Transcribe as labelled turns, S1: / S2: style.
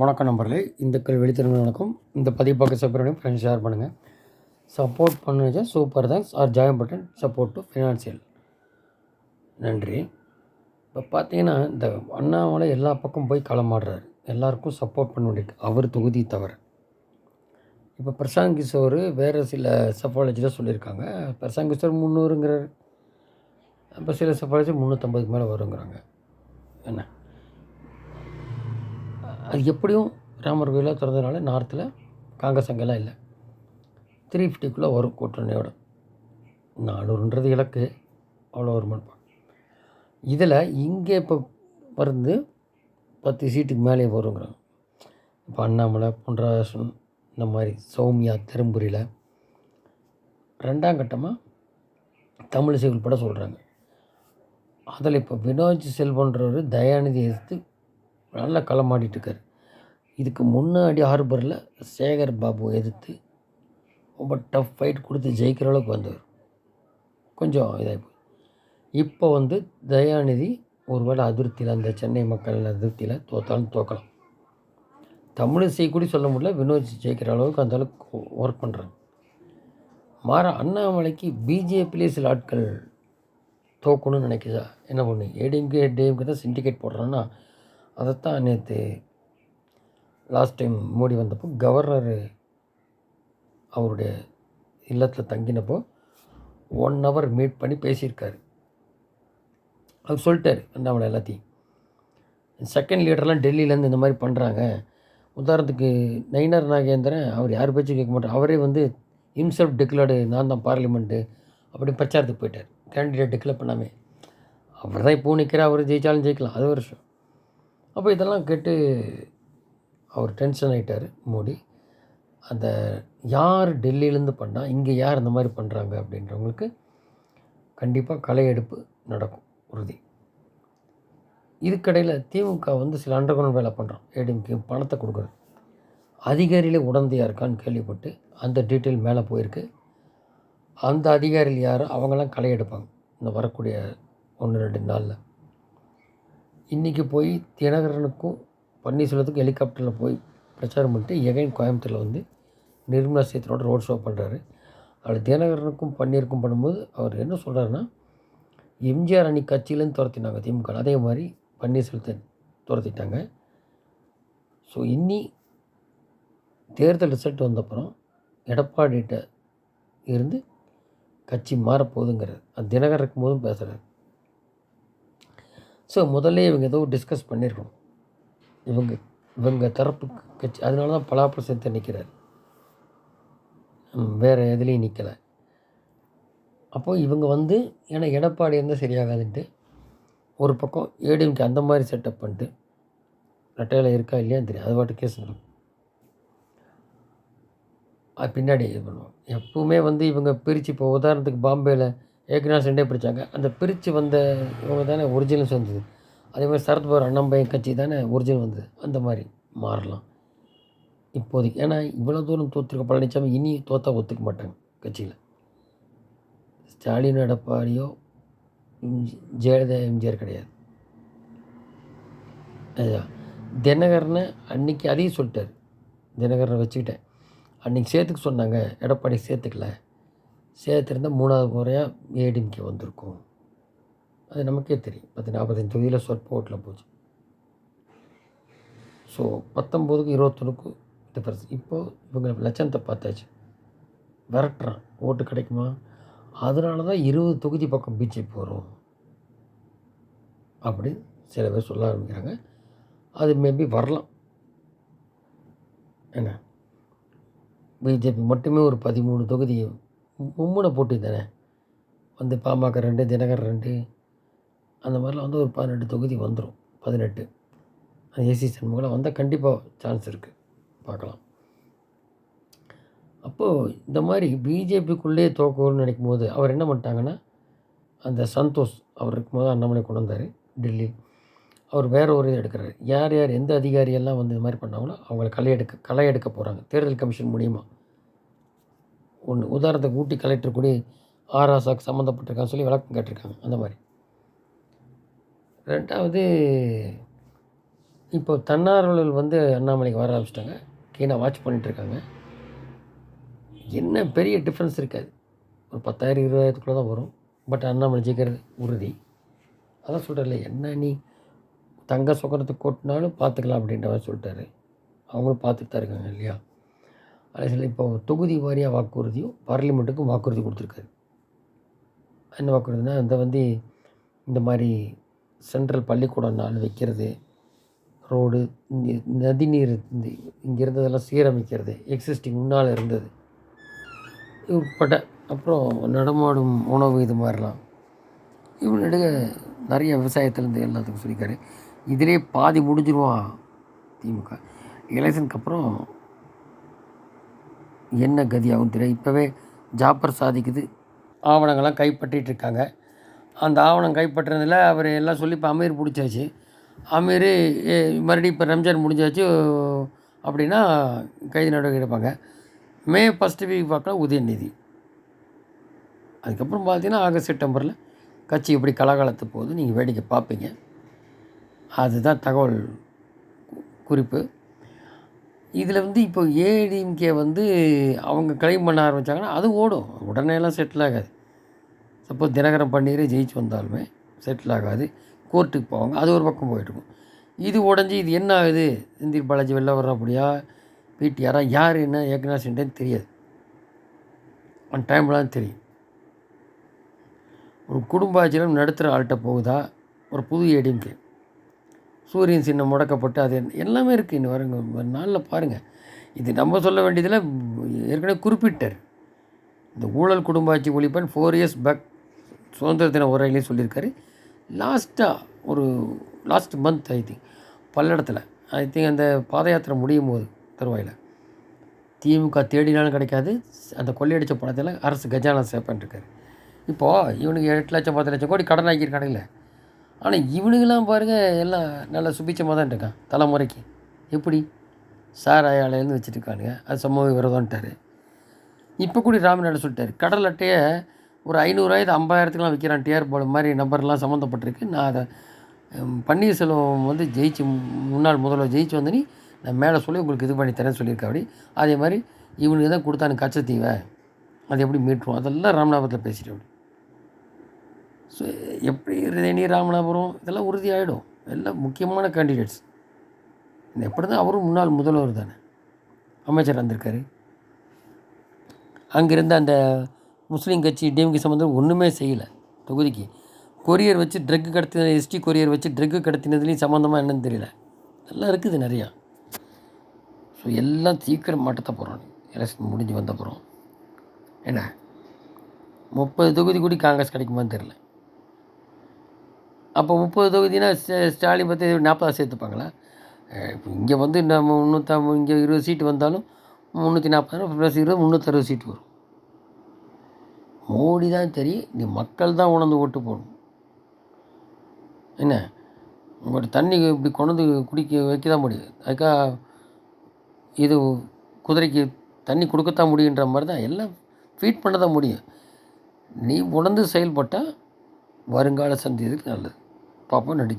S1: வணக்கம் நம்பர்களே இந்துக்கள் வெளித்திறமை வணக்கம். இந்த பதிவு பார்க்க சப்போர்ட் ஃப்ரெண்ட்ஸ் ஷேர் பண்ணுங்கள் சப்போர்ட் பண்ணுங்க super thanks or join button support to financial நன்றி. இப்போ பார்த்தீங்கன்னா இந்த அண்ணாமலை எல்லா பக்கம் போய் களமாடுறாரு. எல்லாருக்கும் சப்போர்ட் பண்ண வேண்டியிருக்கு. அவர் தொகுதி தவிர இப்போ பிரசாந்த் கிஷோர் வேறு சில சஃபாலஜியில் சொல்லியிருக்காங்க. பிரசாந்த் கிஷோர் முந்நூறுங்கிறார். இப்போ சில சஃபாலஜி முந்நூற்றம்பதுக்கு மேலே வருங்கிறாங்க. என்ன? அது எப்படியும் ராமர் கோயிலாக திறந்ததுனால நார்த்தில் காங்கிரஸ் அங்கெல்லாம் இல்லை. த்ரீ ஃபிஃப்டிக்குள்ளே வரும் கூட்டணியோட. நானூறுன்றது இலக்கு. அவ்வளோ வருமானம் இதில் இங்கே இப்போ வந்து பத்து சீட்டுக்கு மேலே வருங்கிறாங்க. இப்போ அண்ணாமலை பொன்ராசன் இந்த மாதிரி சௌமியா திரும்புரியில் ரெண்டாம் கட்டமாக தமிழிசை உள்பட சொல்கிறாங்க அதில் இப்போ வினோஜ் செல்வன்றவர் தயாநிதி எதிர்த்து நல்லா களமாடிட்டுருக்கார் இதுக்கு முன்னாடி ஹார்பரில் சேகர் பாபு எதிர்த்து ரொம்ப டஃப் ஃபைட் கொடுத்து ஜெயிக்கிற அளவுக்கு வந்தவர். கொஞ்சம் இதாகி போய் இப்போ வந்து தயாநிதி ஒருவேளை அதிருப்தியில் அந்த சென்னை மக்கள் அதிருப்தியில் தோத்தாலும் தோக்கலாம். தமிழிசை கூட சொல்ல முடியல வினோத் ஜெயிக்கிற அளவுக்கு அந்த அளவுக்கு ஒர்க் பண்ணுறாங்க மாற அண்ணாமலைக்கு பிஜேபியிலே சில ஆட்கள் தோக்கணும்னு நினைக்கிறதா என்ன பண்ணு? ஏடிஎம்கே டிஎம்கே தான் சிண்டிகேட் போடுறான்னா அதைத்தான் நேற்று லாஸ்ட் டைம் மோடி வந்தப்போ கவர்னர் அவருடைய இல்லத்தில் தங்கினப்போ ஒன் ஹவர் மீட் பண்ணி பேசியிருக்காரு. அவர் சொல்லிட்டார் அண்ணாமலை எல்லாத்தையும். செகண்ட் லீடர்லாம் டெல்லியிலேருந்து இந்த மாதிரி பண்ணுறாங்க உதாரணத்துக்கு நயினார் நாகேந்திரன் அவர் யார் பேச்சும் கேட்க மாட்டார். அவரே வந்து இம்செல்ஃப் டிக்ளேர்டு நான் தான் பார்லிமெண்ட்டு அப்படி பிரச்சாரத்துக்கு போயிட்டார். கேண்டிடேட் டிக்ளேர் பண்ணாமே. அவர் தான் இப்போ நிற்கிறார் அவர் ஜெயித்தாலும் ஜெயிக்கலாம் அது ஒரு விஷயம். அப்போ இதெல்லாம் கேட்டு அவர் டென்ஷன் ஆகிட்டார் மோடி. அந்த யார் டெல்லியிலேருந்து பண்ணால் இங்கே யார் இந்த மாதிரி பண்ணுறாங்க அப்படின்றவங்களுக்கு கண்டிப்பாக களையெடுப்பு நடக்கும் உறுதி. இதுக்கடையில் திமுக வந்து சில அண்டர்கிரவுண்ட் வேலை பண்ணுறோம் ஏடிஎம்கே பணத்தை கொடுக்குறது அதிகாரியிலே உடந்தையாக இருக்கான்னு கேள்விப்பட்டு அந்த டீட்டெயில் மேலே போயிருக்கு. அந்த அதிகாரிகள் யாரோ அவங்களாம் களை எடுப்பாங்க. இந்த வரக்கூடிய ஒன்று ரெண்டு நாளில். இன்றைக்கி போய் தினகரனுக்கும் பன்னீர்செல்வத்துக்கு ஹெலிகாப்டரில் போய் பிரச்சாரம் பண்ணிட்டு எகைன் கோயம்புத்தூரில் வந்து நிர்மலா சீத்தனோட ரோட் ஷோ பண்ணுறாரு அதில் தினகரனுக்கும் பன்னீருக்கும் பண்ணும்போது அவர் என்ன சொல்கிறாருன்னா எம்ஜிஆர் அணி கட்சியிலேருந்து துரத்தினாங்க திமுக அதே மாதிரி பன்னீர்செல்வத்தை துரத்திட்டாங்க. ஸோ இன்னி தேர்தல் ரிசல்ட் வந்தப்புறம் எடப்பாடிகிட்ட இருந்து கட்சி மாறப்போகுதுங்கிறார். அது தினகரன் இருக்கும்போதும் பேசுகிறார் ஸோ முதல்ல இவங்க ஏதோ டிஸ்கஸ் பண்ணியிருக்கணும். இவங்க இவங்க தரப்பு கட்சி அதனால தான் பலாப்பழம் சேர்த்து நிற்கிறார் வேறு எதுலேயும் நிற்கலை அப்போது இவங்க வந்து ஏன்னா எடப்பாடி இருந்தால் சரியாகாதுன்ட்டு ஒரு பக்கம் ஏடிஎம்கே அந்த மாதிரி செட்டப் பண்ணிட்டு ரெட்டையில் இருக்கா இல்லையான்னு தெரியும் அது பாட்டு கேஸ் நடக்கும். அது பின்னாடி இது பண்ணுவோம் எப்பவுமே வந்து இவங்க பிரித்து இப்போ உதாரணத்துக்கு பாம்பேயில் ஏக்நாத் ரெண்டே பிடிச்சாங்க. அந்த பிரித்து வந்த இவங்க தானே ஒரிஜினல் சேர்ந்தது. அதே மாதிரி அண்ணன் அண்ணாம்பையன் கட்சி தானே ஒரிஜினல் வந்தது அந்த மாதிரி மாறலாம். இப்போதைக்கு ஏன்னா இவ்வளோ தூரம் தோற்றுருக்க பழனிசாமி இனி தோற்றா ஒத்துக்க மாட்டாங்க கட்சியில். ஸ்டாலின் எடப்பாடியோ ஜெயலலிதா எம்ஜிஆர் கிடையாது. அதுதான் தினகரனை அன்றைக்கி அதையும் சொல்லிட்டார். தினகரனை வச்சுக்கிட்டேன். அன்றைக்கி சேர்த்துக்க சொன்னாங்க. எடப்பாடி சேர்த்துக்கல சேர்த்துருந்தால் மூணாவது முறையாக ஏடிஎம்கே வந்திருக்கும். அது நமக்கே தெரியும். பத்து நாற்பத்தஞ்சு தொகுதியில் சொற்ப ஓட்டில் போச்சு. ஸோ பத்தொம்போதுக்கு இருபத்தொன்னுக்கு டிஃப்ரென்ஸ் இப்போது இவங்க லட்சணத்தை பார்த்தாச்சு. விரட்டுறான். ஓட்டு கிடைக்குமா? அதனால தான் இருபது தொகுதி பக்கம் பிஜேபி வரும். அப்படி சில பேர் சொல்ல ஆரம்பிக்கிறாங்க. அது மேபி வரலாம். என்ன? பிஜேபி மட்டுமே ஒரு பதிமூணு தொகுதி மும்முனை போட்டி தானே வந்து பாமக ரெண்டு தினகர் ரெண்டு அந்த மாதிரிலாம் வந்து ஒரு பதினெட்டு தொகுதி வந்துடும் பதினெட்டு. அந்த ஏசி சண்முகம்லாம் வந்தால் கண்டிப்பாக சான்ஸ் இருக்குது பார்க்கலாம். அப்போது இந்த மாதிரி பிஜேபிக்குள்ளே தோக்கணும்னு நினைக்கும் போது அவர் என்ன பண்ணிட்டாங்கன்னா அந்த சந்தோஷ் அவர் இருக்கும்போது அண்ணாமலை கொண்டு வந்தார் டெல்லி. அவர் வேற ஒரு இது எடுக்கிறார். யார் யார் எந்த அதிகாரியெல்லாம் வந்து இது மாதிரி பண்ணாங்களோ அவங்கள களை எடுக்க களை எடுக்க போகிறாங்க தேர்தல் கமிஷன் மூலிமா ஒன்று உதாரணத்துக்கு ஊட்டி கலெக்டர் கூட ஆராசாக்கு சம்மந்தப்பட்டிருக்கான்னு சொல்லி விளக்கம் கேட்டிருக்காங்க. அந்த மாதிரி. ரெண்டாவது இப்போ தன்னார்வலர்கள் வந்து அண்ணாமலைக்கு வர ஆரம்பிச்சிட்டாங்க. கீழே வாட்ச் பண்ணிகிட்ருக்காங்க என்ன பெரிய டிஃப்ரென்ஸ் இருக்காது. ஒரு பத்தாயிரம் இருபதாயிரத்துக்குள்ளே தான் வரும். பட் அண்ணாமலை ஜெயிக்கிறது உறுதி. அதான் சொல்கிறேன்ல என்ன நீ தங்க சுகரத்துக்கு கொட்டினாலும் பார்த்துக்கலாம் அப்படின்ற மாதிரி சொல்லிட்டாரு. அவங்களும் பார்த்துட்டு தான் இருக்காங்க இல்லையா? அதே சில இப்போ தொகுதி வாரியாக வாக்குறுதியும் பார்லிமெண்ட்டுக்கும் வாக்குறுதி கொடுத்துருக்காரு. என்ன வாக்குறுதினா இந்த வந்து இந்த மாதிரி சென்ட்ரல் பள்ளிக்கூடம் நாள் வைக்கிறது ரோடு நதிநீர் இந்த இங்கே இருந்ததெல்லாம் சீரமைக்கிறது எக்ஸிஸ்டிங் முன்னால் இருந்தது. உட்பட அப்புறம் நடமாடும் உணவு இது மாதிரிலாம். இவனுடைய நிறைய விவசாயத்துலேருந்து எல்லாத்துக்கும் சொல்லியிருக்காரு. இதிலே பாதி முடிஞ்சிருவான் திமுக. எலெக்ஷனுக்கு அப்புறம் என்ன கதியாகும் தெரியும் இப்போவே ஜாப்பர் சாதிக்குது. ஆவணங்கள்லாம் கைப்பற்றிட்டு இருக்காங்க. அந்த ஆவணம் கைப்பற்றுறதுல அவர் எல்லாம் சொல்லி இப்போ அமீர் பிடிச்சாச்சு. அமீர் ஏ, மறுபடியும் இப்போ ரம்ஜான் முடிஞ்சாச்சு அப்படின்னா கைது நடவடிக்கை எடுப்பாங்க. மே ஃபஸ்ட்டு வீக் பார்க்கலாம் உதயநிதி அதுக்கப்புறம் பார்த்தீங்கன்னா ஆகஸ்ட் செப்டம்பரில் கட்சி எப்படி கலகாலத்து போகுது நீங்கள் வேடிக்கை பார்ப்பீங்க. அதுதான் தகவல் குறிப்பு. இதில் வந்து இப்போ ஏடிஎம்கே வந்து அவங்க கிளைம் பண்ண ஆரம்பித்தாங்கன்னா அது ஓடும். உடனேலாம் செட்டில் ஆகாது. சப்போஸ் தினகரன் பன்னீரே ஜெயிச்சு வந்தாலுமே செட்டில் ஆகாது. கோர்ட்டுக்கு போவாங்க. அது ஒரு பக்கம் போயிட்டுருக்கும். இது உடஞ்சி இது என்ன ஆகுது? செந்தில் பாலாஜி வெளில வர்றாப்படியா பிடிஆரா? யார் என்ன ஏக்கனா தெரியாது. அந்த டைம்லாம் தெரியும். ஒரு குடும்ப ஆட்சியிலும் நடுத்தர ஆள்கிட்ட போகுதா? ஒரு புது ஏடிஎம்கே சூரியன் சின்னம் முடக்கப்பட்டு அது எல்லாமே இருக்குது இன்னும் வருங்க. ஒரு நாளில் பாருங்கள் இது நம்ம சொல்ல வேண்டியதில் ஏற்கனவே குறிப்பிட்டார். இந்த ஊழல் குடும்ப ஆட்சி ஒழிப்பன் ஃபோர் இயர்ஸ் பேக் சுதந்திர தின உரையிலையும் சொல்லியிருக்காரு. லாஸ்ட்டாக ஒரு லாஸ்ட் மந்த் ஐ திங்க் பல்லடத்தில். ஐ திங்க் அந்த பாத யாத்திரை முடியும் போது தருவாயில். திமுக தேடினாலும் கிடைக்காது. அந்த கொள்ளையடித்த படத்தில் அரசு கஜானா சேர்ப்பேன்ருக்காரு இப்போது இவனுக்கு எட்டு லட்சம் பத்து லட்சம் கோடி கடன் ஆக்கியிருக்கானுங்களே. ஆனால் இவனுங்கெல்லாம் பாருங்கள் எல்லாம் நல்லா சுபிச்சமாக தான் இருக்கான் தலைமுறைக்கு. எப்படி? சார் அயாலேருந்து வச்சுட்டு இருக்கானுங்க. அது சமூக விரோதம்ட்டாரு இப்போ கூட ராமநாடு சொல்லிட்டார் கடல் அட்டையை ஒரு ஐநூறுரூவாய்க்கு ஐம்பதாயிரத்துக்குலாம் விற்கிறான். டிஆர் போர்டு மாதிரி நம்பர்லாம் சம்மந்தப்பட்டிருக்கு. நான் அதை பன்னீர்செல்வம் வந்து ஜெயிச்சு முன்னாள் முதல்வர் ஜெயிச்சு வந்தனி நான் மேலே சொல்லி உங்களுக்கு இது பண்ணி தரேன்னு சொல்லியிருக்கா அப்படி. அதே மாதிரி இவனுக்கு தான் கொடுத்தானு கச்சத்தீவை. அது எப்படி மீட்டுரும்? அதெல்லாம் ராமநாதபுரத்தில் பேசிட்டு அப்படி. ஸோ எப்படி தேனி ராமநாதபுரம்? இதெல்லாம் உறுதியாகிடும் எல்லாம் முக்கியமான கேண்டிடேட்ஸ் எப்படி தான் அவரும் முன்னாள் முதல்வர் தானே. அமைச்சர் வந்திருக்காரு. அங்கேருந்து அந்த முஸ்லீம் கட்சி டிஎம்கே சம்மந்தம் ஒன்றுமே செய்யலை தொகுதிக்கு. கொரியர் வச்சு ட்ரக்கு கடத்தின எஸ்டி கொரியர் வச்சு ட்ரக்கு கடத்தினதுலேயும் சம்மந்தமாக என்னன்னு தெரியல. எல்லாம் இருக்குது நிறையா. ஸோ எல்லாம் சீக்கிரம் மாட்டத்த போகிறோம் எலெக்ஷன் முடிஞ்சு வந்த அப்புறம். என்ன? முப்பது தொகுதி கூட காங்கிரஸ் கிடைக்குமான்னு தெரில அப்போ முப்பது தொகுதினா ஸ்ட- ஸ்டாலின் பற்றி நாற்பதா சேர்த்துப்பாங்களா? இப்போ இங்கே வந்து நம்ம முந்நூற்றம்பது இங்கே இருபது சீட்டு வந்தாலும் முந்நூற்றி நாற்பது ப்ளஸ் இருபது முந்நூற்றறுபது சீட்டு வரும். மோடி தான் தெரியும் நீ மக்கள் தான் உணர்ந்து ஓட்டு போடணும். என்ன? உங்கள்கிட்ட தண்ணி இப்படி கொண்டு குடிக்க வைக்க தான் முடியும். அதுக்காக இது குதிரைக்கு தண்ணி கொடுக்கத்தான் முடியுன்ற மாதிரி தான் எல்லாம் ஃபீட் பண்ண தான் முடியும். நீ உணர்ந்து செயல்பட்டால் வருங்கால சந்ததிக்கு நல்லது. பார்ப்போம் நன்றி